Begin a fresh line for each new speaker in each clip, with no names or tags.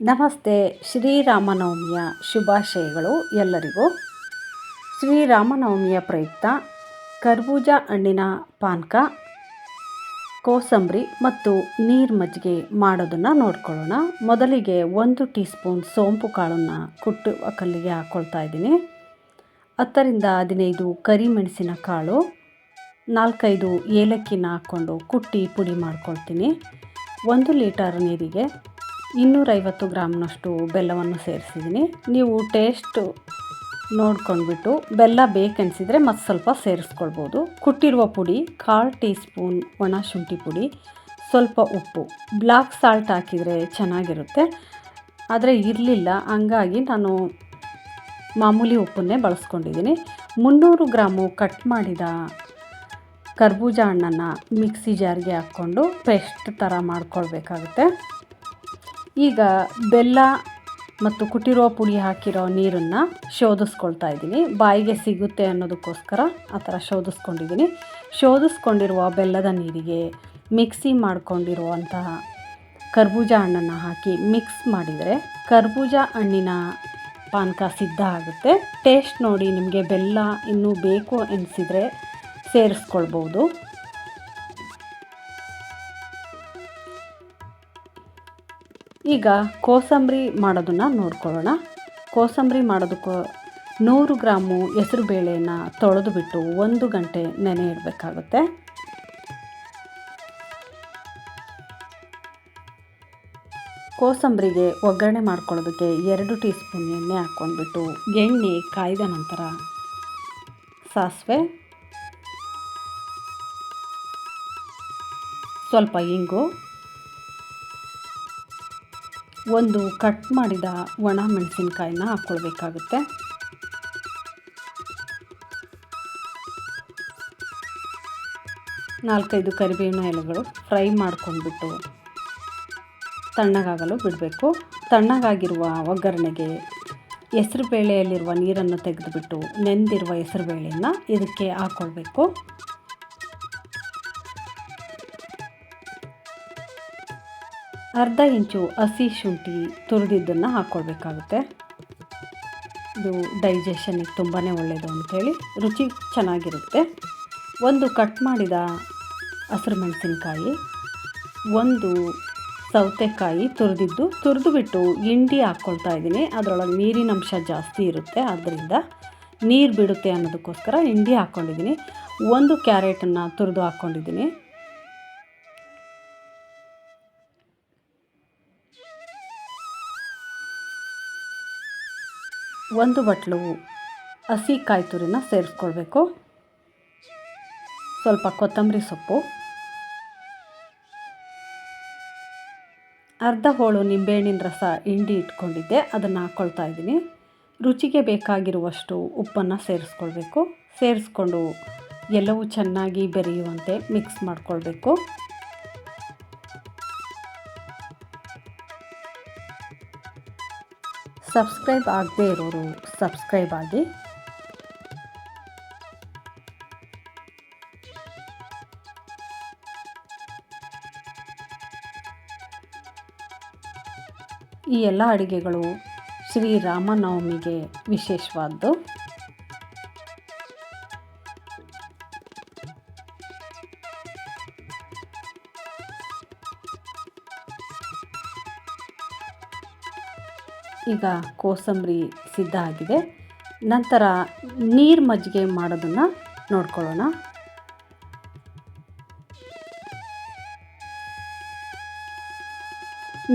ನಮಸ್ತೆ, ಶ್ರೀರಾಮನವಮಿಯ ಶುಭಾಶಯಗಳು ಎಲ್ಲರಿಗೂ. ಶ್ರೀರಾಮನವಮಿಯ ಪ್ರಯುಕ್ತ, ಕರ್ಬೂಜ ಹಣ್ಣಿನ ಪಾನಕ, ಕೋಸಂಬರಿ ಮತ್ತು ನೀರು ಮಜ್ಜಿಗೆ ಮಾಡೋದನ್ನು ನೋಡ್ಕೊಳ್ಳೋಣ. ಮೊದಲಿಗೆ ಒಂದು ಟೀ ಸ್ಪೂನ್ ಸೋಂಪು ಕಾಳನ್ನು ಕುಟ್ಟು ಕಲ್ಲಿಗೆ ಹಾಕ್ಕೊಳ್ತಾ ಇದ್ದೀನಿ. ಹತ್ತರಿಂದ ಹದಿನೈದು ಕರಿಮೆಣಸಿನ ಕಾಳು, ನಾಲ್ಕೈದು ಏಲಕ್ಕಿನ ಹಾಕ್ಕೊಂಡು ಕುಟ್ಟಿ ಪುಡಿ ಮಾಡ್ಕೊಳ್ತೀನಿ. ಒಂದು ಲೀಟರ್ ನೀರಿಗೆ ಇನ್ನೂರೈವತ್ತು ಗ್ರಾಮ್ನಷ್ಟು ಬೆಲ್ಲವನ್ನು ಸೇರಿಸಿದ್ದೀನಿ. ನೀವು ಟೇಸ್ಟು ನೋಡ್ಕೊಂಡ್ಬಿಟ್ಟು ಬೆಲ್ಲ ಬೇಕೆನ್ಸಿದ್ರೆ ಮತ್ತು ಸ್ವಲ್ಪ ಸೇರಿಸ್ಕೊಳ್ಬೋದು. ಕುಟ್ಟಿರುವ ಪುಡಿ, ಕಾಲು ಟೀ ಸ್ಪೂನ್ ಒಣ ಶುಂಠಿ ಪುಡಿ, ಸ್ವಲ್ಪ ಉಪ್ಪು. ಬ್ಲಾಕ್ ಸಾಲ್ಟ್ ಹಾಕಿದರೆ ಚೆನ್ನಾಗಿರುತ್ತೆ. ಆದರೆ ಇರಲಿಲ್ಲ, ಹಂಗಾಗಿ ನಾನು ಮಾಮೂಲಿ ಉಪ್ಪನ್ನೇ ಬಳಸ್ಕೊಂಡಿದ್ದೀನಿ. ಮುನ್ನೂರು ಗ್ರಾಮು ಕಟ್ ಮಾಡಿದ ಕರ್ಬೂಜ ಹಣ್ಣನ್ನು ಮಿಕ್ಸಿ ಜಾರ್ಗೆ ಹಾಕ್ಕೊಂಡು ಪೇಸ್ಟ್ ಥರ ಮಾಡ್ಕೊಳ್ಬೇಕಾಗುತ್ತೆ. ಈಗ ಬೆಲ್ಲ ಮತ್ತು ಕುಟ್ಟಿರೋ ಪುಡಿ ಹಾಕಿರೋ ನೀರನ್ನು ಶೋಧಿಸ್ಕೊಳ್ತಾ ಇದ್ದೀನಿ. ಬಾಯಿಗೆ ಸಿಗುತ್ತೆ ಅನ್ನೋದಕ್ಕೋಸ್ಕರ ಆ ಥರ ಶೋಧಿಸ್ಕೊಂಡಿದ್ದೀನಿ. ಶೋಧಿಸ್ಕೊಂಡಿರುವ ಬೆಲ್ಲದ ನೀರಿಗೆ ಮಿಕ್ಸಿ ಮಾಡಿಕೊಂಡಿರುವಂತಹ ಕರ್ಬೂಜ ಹಣ್ಣನ್ನು ಹಾಕಿ ಮಿಕ್ಸ್ ಮಾಡಿದರೆ ಕರ್ಬೂಜ ಹಣ್ಣಿನ ಪಾನಕ ಸಿದ್ಧ ಆಗುತ್ತೆ. ಟೇಸ್ಟ್ ನೋಡಿ ನಿಮಗೆ ಬೆಲ್ಲ ಇನ್ನೂ ಬೇಕು ಎನಿಸಿದರೆ ಸೇರಿಸ್ಕೊಳ್ಬೋದು. ಈಗ ಕೋಸಂಬರಿ ಮಾಡೋದನ್ನು ನೋಡ್ಕೊಳ್ಳೋಣ. ಕೋಸಂಬರಿ ಮಾಡೋದಕ್ಕೂ ನೂರು ಗ್ರಾಮು ಹೆಸರು ಬೇಳೆಯನ್ನು ತೊಳೆದು ಬಿಟ್ಟು ಒಂದು ಗಂಟೆ ನೆನೆ ಇಡಬೇಕಾಗುತ್ತೆ. ಕೋಸಂಬರಿಗೆ ಒಗ್ಗರಣೆ ಮಾಡ್ಕೊಳ್ಳೋದಕ್ಕೆ ಎರಡು ಟೀ ಸ್ಪೂನ್ ಎಣ್ಣೆ ಹಾಕ್ಕೊಂಡ್ಬಿಟ್ಟು ಎಣ್ಣೆ ಕಾಯ್ದ ನಂತರ ಸಾಸಿವೆ, ಸ್ವಲ್ಪ ಇಂಗು ಒಂದು ಕಟ್ ಮಾಡಿದ ಒಣ ಮೆಣಸಿನ್ಕಾಯಿನ ಹಾಕ್ಕೊಳ್ಬೇಕಾಗುತ್ತೆ. ನಾಲ್ಕೈದು ಕರಿಬೇವಿನ ಎಲೆಗಳು ಫ್ರೈ ಮಾಡ್ಕೊಂಡ್ಬಿಟ್ಟು ತಣ್ಣಗಾಗಲು ಬಿಡಬೇಕು. ತಣ್ಣಗಾಗಿರುವ ಒಗ್ಗರಣೆಗೆ ಹೆಸರು ಬೇಳೆಯಲ್ಲಿರುವ ನೀರನ್ನು ತೆಗೆದುಬಿಟ್ಟು ನೆಂದಿರುವ ಹೆಸರು ಬೇಳೆಯನ್ನು ಇದಕ್ಕೆ ಹಾಕ್ಕೊಳ್ಬೇಕು. ಅರ್ಧ ಇಂಚು ಹಸಿ ಶುಂಠಿ ತುರಿದಿದ್ದನ್ನು ಹಾಕ್ಕೊಳ್ಬೇಕಾಗುತ್ತೆ ಇದು ಡೈಜೆಷನಿಗೆ ತುಂಬಾ ಒಳ್ಳೆಯದು ಅಂಥೇಳಿ ರುಚಿ ಚೆನ್ನಾಗಿರುತ್ತೆ. ಒಂದು ಕಟ್ ಮಾಡಿದ ಹಸಿರು ಮೆಣಸಿನ್ಕಾಯಿ, ಒಂದು ಸೌತೆಕಾಯಿ ತುರಿದಿದ್ದು ತುರಿದು ಬಿಟ್ಟು ಹಿಂಡಿ ಹಾಕ್ಕೊಳ್ತಾ ಇದ್ದೀನಿ. ಅದರೊಳಗೆ ನೀರಿನಂಶ ಜಾಸ್ತಿ ಇರುತ್ತೆ ಆದ್ದರಿಂದ ನೀರು ಬಿಡುತ್ತೆ ಅನ್ನೋದಕ್ಕೋಸ್ಕರ ಹಿಂಡಿ ಹಾಕ್ಕೊಂಡಿದ್ದೀನಿ. ಒಂದು ಕ್ಯಾರೆಟನ್ನು ತುರಿದು ಹಾಕ್ಕೊಂಡಿದ್ದೀನಿ. ಒಂದು ಬಟ್ಲು ಹಸಿ ಕಾಯಿ ತುರಿನ ಸೇರಿಸ್ಕೊಳ್ಬೇಕು. ಸ್ವಲ್ಪ ಕೊತ್ತಂಬರಿ ಸೊಪ್ಪು. ಅರ್ಧ ಹೋಳು ನಿಂಬೆಹಣ್ಣಿನ ರಸ ಹಿಂಡಿ ಇಟ್ಕೊಂಡಿದ್ದೆ, ಅದನ್ನು ಹಾಕ್ಕೊಳ್ತಾ ಇದ್ದೀನಿ. ರುಚಿಗೆ ಬೇಕಾಗಿರುವಷ್ಟು ಉಪ್ಪನ್ನು ಸೇರಿಸ್ಕೊಳ್ಬೇಕು. ಸೇರಿಸ್ಕೊಂಡು ಎಲ್ಲವೂ ಚೆನ್ನಾಗಿ ಬೆರೆಯುವಂತೆ ಮಿಕ್ಸ್ ಮಾಡಿಕೊಳ್ಬೇಕು. ಸಬ್ಸ್ಕ್ರೈಬ್ ಆಗದೇ ಇರೋರು ಸಬ್ಸ್ಕ್ರೈಬ್ ಆಗಿ. ಈ ಎಲ್ಲ ಅಡುಗೆಗಳು ಶ್ರೀರಾಮನವಮಿಗೆ ವಿಶೇಷವಾದ್ದು. ಈಗ ಕೋಸಂಬರಿ ಸಿದ್ಧ ಆಗಿದೆ. ನಂತರ ನೀರು ಮಜ್ಜಿಗೆ ಮಾಡೋದನ್ನು ನೋಡ್ಕೊಳ್ಳೋಣ.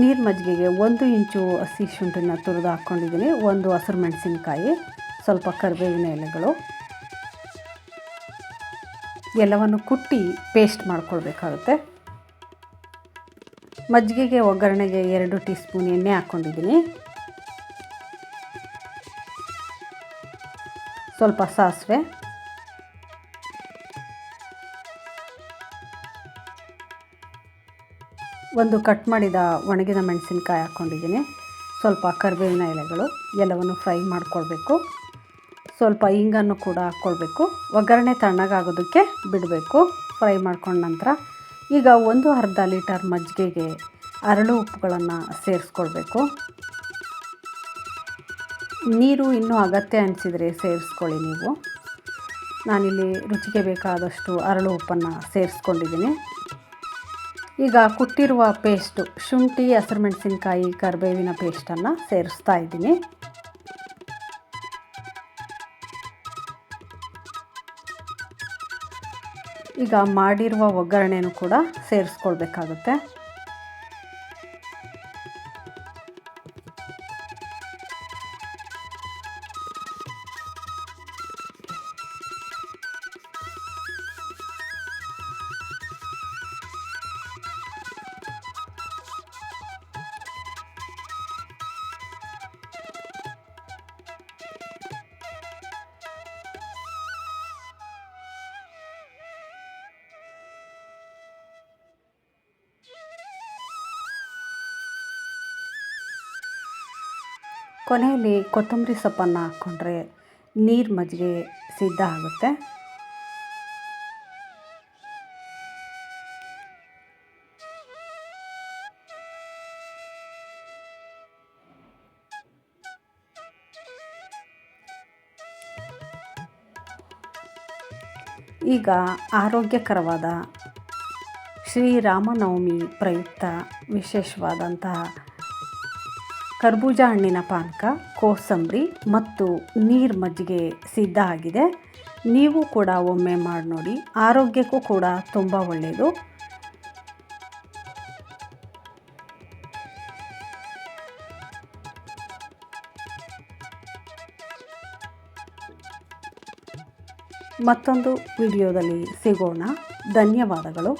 ನೀರು ಮಜ್ಜಿಗೆಗೆ ಒಂದು ಇಂಚು ಹಸಿ ಶುಂಠಿನ ತುರಿದು ಹಾಕ್ಕೊಂಡಿದ್ದೀನಿ. ಒಂದು ಹಸಿರು ಮೆಣಸಿನ್ಕಾಯಿ, ಸ್ವಲ್ಪ ಕರಿಬೇವಿನ ಎಲೆಗಳು. ಎಲ್ಲವನ್ನು ಕುಟ್ಟಿ ಪೇಸ್ಟ್ ಮಾಡ್ಕೊಳ್ಬೇಕಾಗುತ್ತೆ. ಮಜ್ಜಿಗೆಗೆ ಒಗ್ಗರಣೆಗೆ ಎರಡು ಟೀ ಸ್ಪೂನ್ ಎಣ್ಣೆ ಹಾಕ್ಕೊಂಡಿದ್ದೀನಿ. ಸ್ವಲ್ಪ ಸಾಸಿವೆ. ಒಂದು ಕಟ್ ಮಾಡಿದ ಒಣಗಿದ ಮೆಣಸಿನ್ಕಾಯಿ ಹಾಕ್ಕೊಂಡಿದ್ದೀನಿ. ಸ್ವಲ್ಪ ಕರಿಬೇವಿನ ಎಲೆಗಳು, ಎಲ್ಲವನ್ನು ಫ್ರೈ ಮಾಡಿಕೊಳ್ಬೇಕು. ಸ್ವಲ್ಪ ಇಂಗನ್ನು ಕೂಡ ಹಾಕ್ಕೊಳ್ಬೇಕು. ಒಗ್ಗರಣೆ ತಣ್ಣಗಾಗೋದಕ್ಕೆ ಬಿಡಬೇಕು. ಫ್ರೈ ಮಾಡ್ಕೊಂಡ ನಂತರ ಈಗ ಒಂದು ಅರ್ಧ ಲೀಟರ್ ಮಜ್ಜಿಗೆಗೆ ಅರಳು ಉಪ್ಪುಗಳನ್ನು ಸೇರಿಸ್ಕೊಳ್ಬೇಕು. ನೀರು ಇನ್ನೂ ಅಗತ್ಯ ಅನಿಸಿದರೆ ಸೇರಿಸ್ಕೊಳ್ಳಿ ನೀವು. ನಾನಿಲ್ಲಿ ರುಚಿಗೆ ಬೇಕಾದಷ್ಟು ಅರಳು ಉಪ್ಪನ್ನು ಸೇರಿಸ್ಕೊಂಡಿದ್ದೀನಿ. ಈಗ ಕುಟ್ಟಿರುವ ಪೇಸ್ಟು, ಶುಂಠಿ ಹಸಿರುಮೆಣಸಿನ್ಕಾಯಿ ಕರಿಬೇವಿನ ಪೇಸ್ಟನ್ನು ಸೇರಿಸ್ತಾ ಇದ್ದೀನಿ. ಈಗ ಮಾಡಿರುವ ಒಗ್ಗರಣೆನೂ ಕೂಡ ಸೇರಿಸ್ಕೊಳ್ಬೇಕಾಗುತ್ತೆ. ಕೊನೆಯಲ್ಲಿ ಕೊತ್ತಂಬರಿ ಸೊಪ್ಪನ್ನು ಹಾಕ್ಕೊಂಡ್ರೆ ನೀರು ಮಜ್ಜಿಗೆ ಸಿದ್ಧ ಆಗುತ್ತೆ. ಈಗ ಆರೋಗ್ಯಕರವಾದ ಶ್ರೀರಾಮನವಮಿ ಪ್ರಯುಕ್ತ ವಿಶೇಷವಾದಂತಹ ಕರ್ಬೂಜ ಹಣ್ಣಿನ ಪಾನಕ, ಕೋಸಂಬರಿ ಮತ್ತು ನೀರು ಮಜ್ಜಿಗೆ ಸಿದ್ಧ ಆಗಿದೆ. ನೀವು ಕೂಡ ಒಮ್ಮೆ ಮಾಡಿ ನೋಡಿ. ಆರೋಗ್ಯಕ್ಕೂ ಕೂಡ ತುಂಬ ಒಳ್ಳೆಯದು ಮತ್ತೊಂದು ವಿಡಿಯೋದಲ್ಲಿ ಸಿಗೋಣ. ಧನ್ಯವಾದಗಳು.